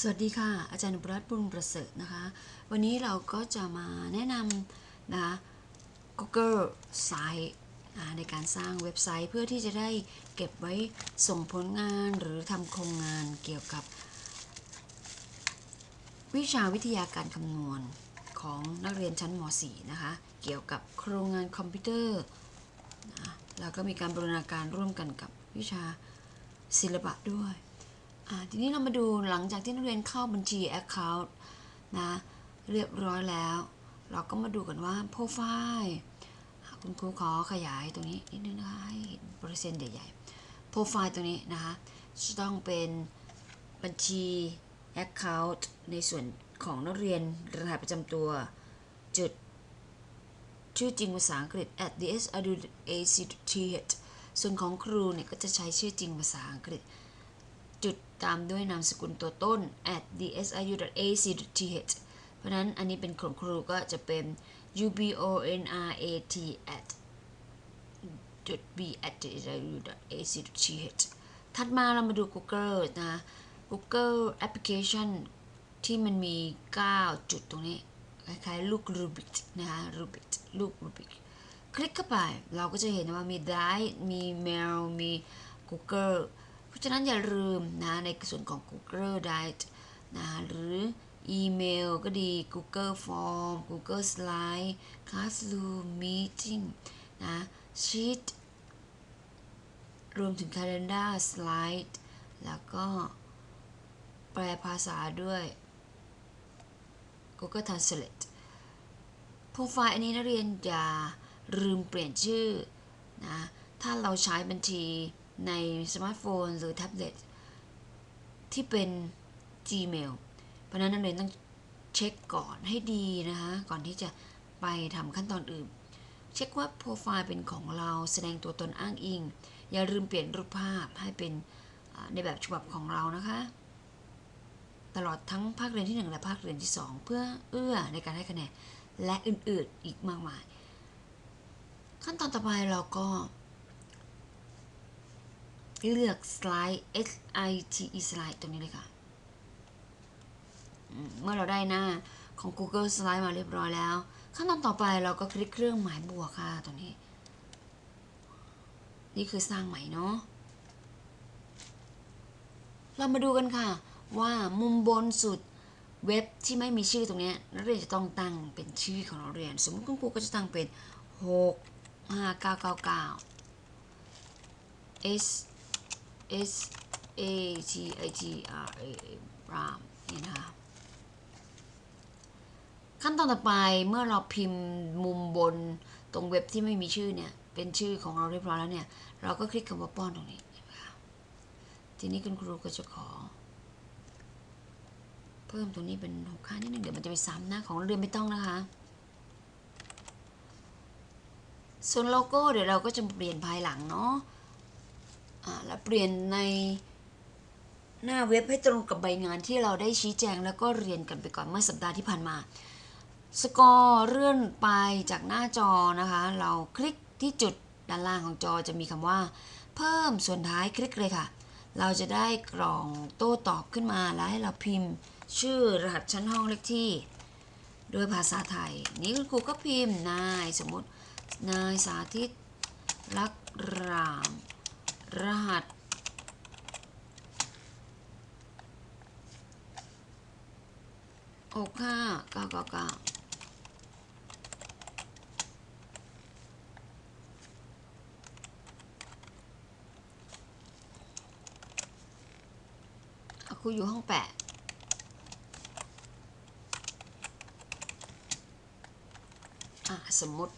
สวัสดีค่ะ อาจารย์บุรัตน์บุญประเสริฐนะคะ วันนี้เราก็จะมาแนะนำนะคะ Google Site นะในการสร้างเว็บไซต์เพื่อที่จะได้เก็บไว้ส่งผลงานหรือทำโครงงานเกี่ยวกับ วิชาวิทยาการคำนวณของนักเรียนชั้นม .4 นะคะ เกี่ยวกับโครงงานคอมพิวเตอร์นะแล้วก็มีการบรรณาการร่วมกันกับวิชาศิลปะด้วย ทีนี้เรามาดูหลังจากที่นักเรียนเข้าบัญชี Account นะเรียบร้อยแล้ว เราก็มาดูกันว่า Profile อ่าคุณครูขอขยายตรงนี้นิดนึงนะคะให้เห็นเปอร์เซ็นต์ใหญ่ๆ Profile ตรงนี้นะคะจะต้องเป็นบัญชี Account ในส่วนของนักเรียนรหัสประจำตัวจุดชื่อจริงภาษาอังกฤษ at dsac.th ส่วนของครูเนี่ยก็จะใช้ชื่อจริงภาษาอังกฤษ จุดตามด้วยนามสกุลตัวต้น at dsiu.ac.th เพราะฉะนั้นอันนี้เป็นของครูก็จะเป็น ubonrat at จุด b at dsiu.ac.th ถัดมาเรามาดู Google นะ Google Application ที่มันมี 9 จุดตรงนี้ คล้ายๆ ลูกรูบิกนะคะรูบิกลูกรูบิกคลิกเข้าไป เราก็จะเห็นว่ามี Drive มี Mail มี Google เพราะฉะนั้นอย่าลืมนะในส่วนของ Google Drive นะหรืออีเมลก็ดี Google Form Google Slide Classroom Meeting นะ Sheet รวมถึง Calendar Slide แล้วก็แปลภาษาด้วย Google Translate โปรไฟล์อันนี้นักเรียนอย่าลืมเปลี่ยนชื่อนะ ถ้าเราใช้บัญชี ในสมาร์ทโฟนหรือแท็บเล็ตที่เป็น Gmail เพราะนั้นนักเรียนต้องเช็คก่อนให้ดีนะคะก่อนที่จะไปทำขั้นตอนอื่น เช็คว่าโปรไฟล์เป็นของเราแสดงตัวตนอ้างอิง อย่าลืมเปลี่ยนรูปภาพให้เป็นในแบบฉบับของเรานะคะ ตลอดทั้งภาคเรียนที่ 1 และภาคเรียนที่ 2 เพื่อเอื้อในการให้คะแนนและอื่นๆอีกมากมาย ขั้นตอนต่อไปเราก็ เลือกสไลด์ X I T E สไลด์ตรงนี้เลยค่ะ เมื่อเราได้หน้าของ Google Slide มาเรียบร้อยแล้ว ขั้นตอนต่อไปเราก็คลิกเครื่องหมายบวกค่ะตรงนี้ นี่คือสร้างใหม่เนาะเรามาดูกันค่ะ ว่ามุมบนสุดเว็บที่ไม่มีชื่อตรงนี้นักเรียนจะต้องตั้งเป็นชื่อของนักเรียน สมมติคุณครูก็จะตั้งเป็น 6 5 9 9 9 S S A T I T R A รามนี่นะคะขั้นตอนต่อไปเมื่อเราพิมพ์มุมบนตรงเว็บที่ไม่มีชื่อเนี่ย เป็นชื่อของเราเรียบร้อยแล้วเนี่ย เราก็คลิกคำว่าป้อนตรงนี้ทีนี้คุณครูก็จะขอ เพิ่มตรงนี้เป็นหกค่านิดนึงเดี๋ยวมันจะไปซ้ำนะของเรียนไม่ต้องนะคะ ส่วนโลโก้เดี๋ยวเราก็จะเปลี่ยนภายหลังเนาะ แล้วเปลี่ยนในหน้าเว็บให้ตรงกับใบงานที่เราได้ชี้แจงแล้วก็เรียนกันไปก่อนเมื่อสัปดาห์ที่ผ่านมา สกอร์เลื่อนไปจากหน้าจอนะคะ เราคลิกที่จุดด้านล่างของจอจะมีคำว่า เพิ่มส่วนท้ายคลิกเลยค่ะ เราจะได้กล่องโต้ตอบขึ้นมาแล้วให้เราพิมพ์ ชื่อรหัสชั้นห้องเลขที่โดยภาษาไทย นี้คุณครูก็พิมพ์นายสมมตินายสาธิตลักราม รหัสหกห้าเก้าเก้าเก้าครูอยู่ห้องแปดอะสมมติ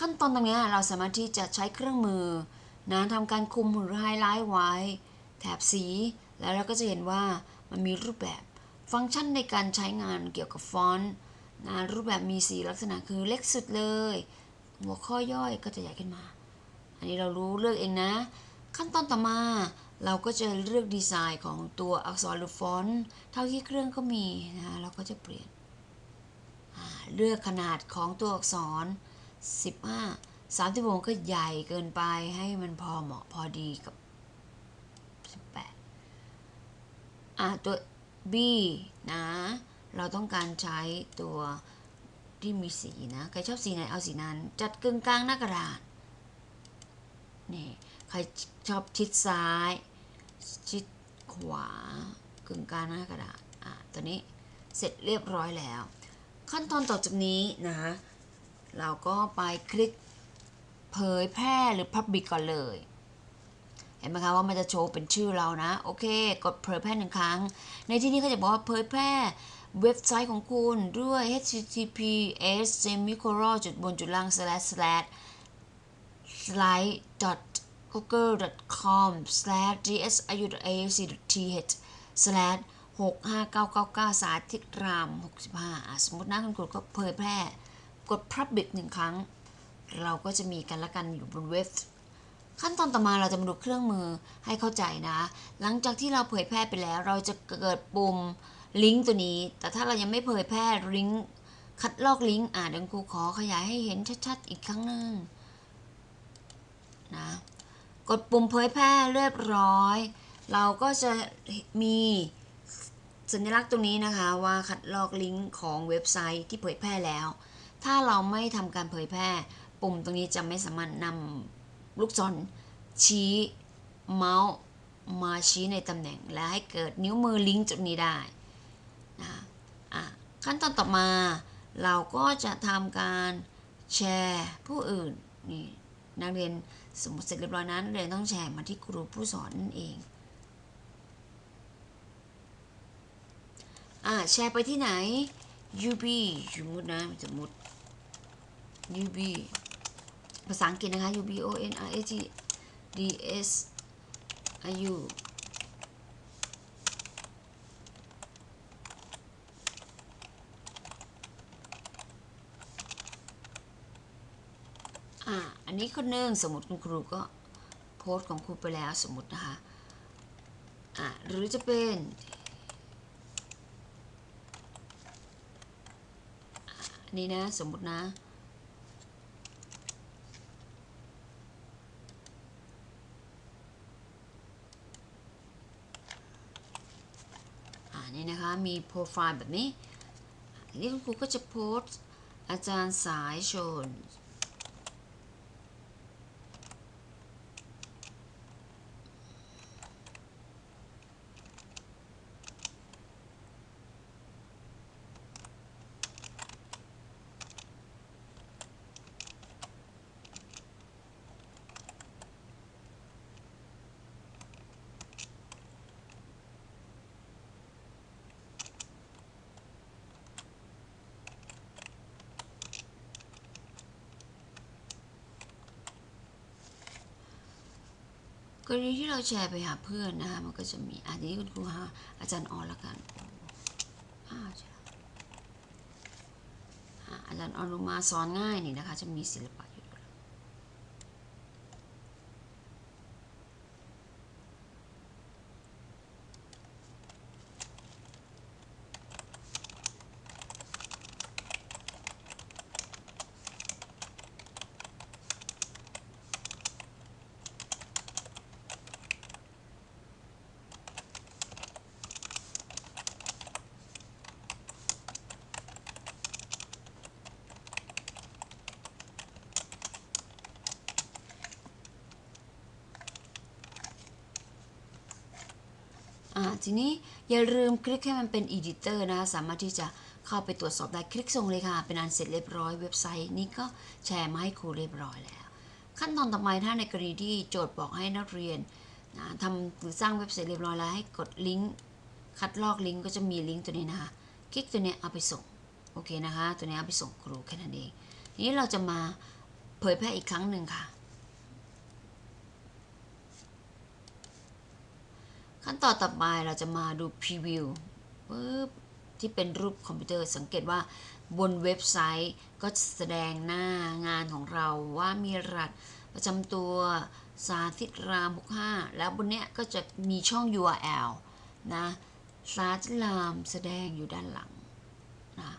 ขั้นตอนตรงนี้เราสามารถที่จะใช้เครื่องมือ นะทำการคุมหรือไฮไลท์ไว้ แถบสี แล้วเราก็จะเห็นว่ามันมีรูปแบบ ฟังก์ชันในการใช้งานเกี่ยวกับฟอนต์นะรูปแบบมีสีลักษณะคือเล็กสุดเลย หัวข้อย่อยก็จะใหญ่ขึ้นมา อันนี้เรารู้เลือกเองนะ ขั้นตอนต่อมาเราก็จะเลือกดีไซน์ของตัวอักษรหรือฟอนต์เท่าที่เครื่องก็มีนะเราก็จะเปลี่ยนเลือกขนาดของตัวอักษร 15 36ก็ใหญ่เกินไปให้มันพอเหมาะพอดีกับ18อะตัว B นะ เราต้องการใช้ตัวที่มีสีนะ ใครชอบสีไหนเอาสีนั้น จัดกึ่งกลางหน้ากระดาษนี่ใครชอบชิดซ้าย ชิดขวากึ่งกลางหน้ากระดาษอะตัวนี้เสร็จเรียบร้อยแล้ว ขั้นตอนต่อจากนี้นะ เราก็ไปคลิก เผยแพร่หรือ Public ก่อนเลย เห็นไหมคะว่ามันจะโชว์เป็นชื่อเรานะ โอเค กดเผยแพร่หนึ่งครั้ง ในที่นี้เขาจะบอกว่าเผยแพร่เว็บไซต์ของคุณด้วย https semicolon จุดบนจุดล่าง slash slash slide google com slash ds.iu.ac.th slash 65999สาธิตราม 65อะสมมตินะคุณกดก็เผยแพร่ กด public หนึ่งครั้ง เราก็จะมีกันละกันอยู่บนเว็บ ขั้นตอนต่อมาเราจะมาดูเครื่องมือให้เข้าใจนะ หลังจากที่เราเผยแพร่ไปแล้ว เราจะเกิดปุ่มลิงก์ตัวนี้ แต่ถ้าเรายังไม่เผยแพร่ลิงก์คัดลอกลิงก์อ่าเดี๋ยวครูขอขยายให้เห็นชัดๆอีกครั้งหนึ่งนะกดปุ่มเผยแพร่เรียบร้อย เราก็จะมีสัญลักษณ์ตรงนี้นะคะว่าคัดลอกลิงก์ของเว็บไซต์ที่เผยแพร่แล้ว ถ้าเราไม่ทำการเผยแพร่ ปุ่มตรงนี้จะไม่สามารถนำลูกศรชี้เมาส์มาชี้ในตำแหน่ง และให้เกิดนิ้วมือลิงก์จุดนี้ได้นะอะขั้นตอนต่อมาเราก็จะทำการแชร์ผู้อื่นนี่นักเรียนสมมติเสร็จเรียบร้อยนั้นเรียนต้องแชร์มาที่ครูผู้สอนนั่นเองอ่าแชร์ไปที่ไหน UB สมมตินะสมมติ UB ภาษาอังกฤษนะคะ UB O N R A T D S I U อ่าอันนี้คนหนึ่งสมมติคุณครูก็โพสต์ของครูไปแล้วสมมตินะคะอ่าหรือจะเป็นอันนี้นะสมมตินะ อ่านี่นะคะ มี โปรไฟล์แบบนี้อันนี้คุณครูก็จะโพสอาจารย์สายชน รณีที่เราแชร์ไปหาเพื่อนนะคะมันก็จะมีอันนี้คุณครูหาอาจารย์ออนละกันอาจารย์ออนลงมาสอนง่ายนี่นะคะ จะมีศิลปะ ทีนี้อย่าลืมคลิกให้มันเป็น editor นะคะสามารถที่จะเข้าไปตรวจสอบได้คลิกส่งเลยค่ะ เป็นอันเสร็จเรียบร้อยเว็บไซต์นี้ก็แชร์มาให้ครูเรียบร้อยแล้ว ขั้นตอนต่อไปถ้าในกรณีที่โจทย์บอกให้นักเรียนนะทำหรือสร้างเว็บไซต์เรียบร้อยแล้วให้กดลิงก์คัดลอกลิงก์ก็จะมีลิงก์ตัวนี้นะคะคลิกตัวนี้เอาไปส่งโอเคนะคะ ตัวนี้เอาไปส่งครูแค่นั้นเองทีนี้เราจะมาเผยแพร่อีกครั้งหนึ่งค่ะ ขั้นตอนต่อไปเราจะมาดูพรีวิวปึ๊บที่เป็นรูปคอมพิวเตอร์สังเกตว่าบนเว็บไซต์ก็จะแสดงหน้างานของเราว่ามีรหัสประจำตัวสาธิตราม65แล้วบนเนี้ยก็จะมีช่อง URL นะสาธิตรามแสดงอยู่ด้านหลังนะ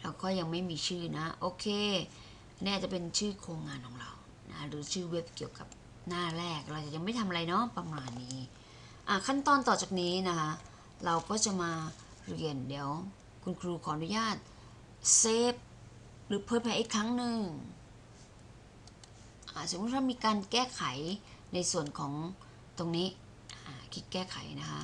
เราก็ยังไม่มีชื่อนะ โอเคเนี่ยจะเป็นชื่อโครงงานของเรานะหรือชื่อเว็บเกี่ยวกับหน้าแรกเราจะยังไม่ทำอะไรเนาะประมาณนี้ ขั้นตอนต่อจากนี้นะคะ เราก็จะมาเรียนเดี๋ยว คุณครูขออนุญาตเซฟหรือเพิ่มไปอีกครั้งหนึ่งอ่าสมมติว่ามีการแก้ไขในส่วนของตรงนี้คลิกแก้ไขนะคะ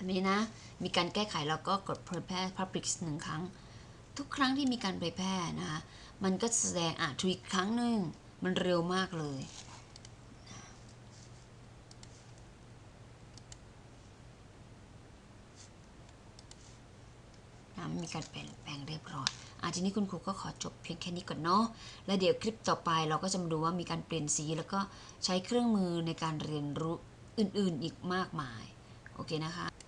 อันนี้นะ มีการแก้ไขแล้วก็กดเผยแพร่ Public หนึ่งครั้ง ทุกครั้งที่มีการเผยแพร่นะคะ มันก็แสดงอะทวีตครั้งหนึ่ง มันเร็วมากเลยนะมีการเปลี่ยนแปลงเรียบร้อยอะทีนี้คุณครูก็ขอจบเพียงแค่นี้ก่อนเนาะ แล้วเดี๋ยวคลิปต่อไปเราก็จะมาดูว่ามีการเปลี่ยนสีแล้วก็ใช้เครื่องมือในการเรียนรู้อื่นๆอีกมากมาย โอเคนะคะ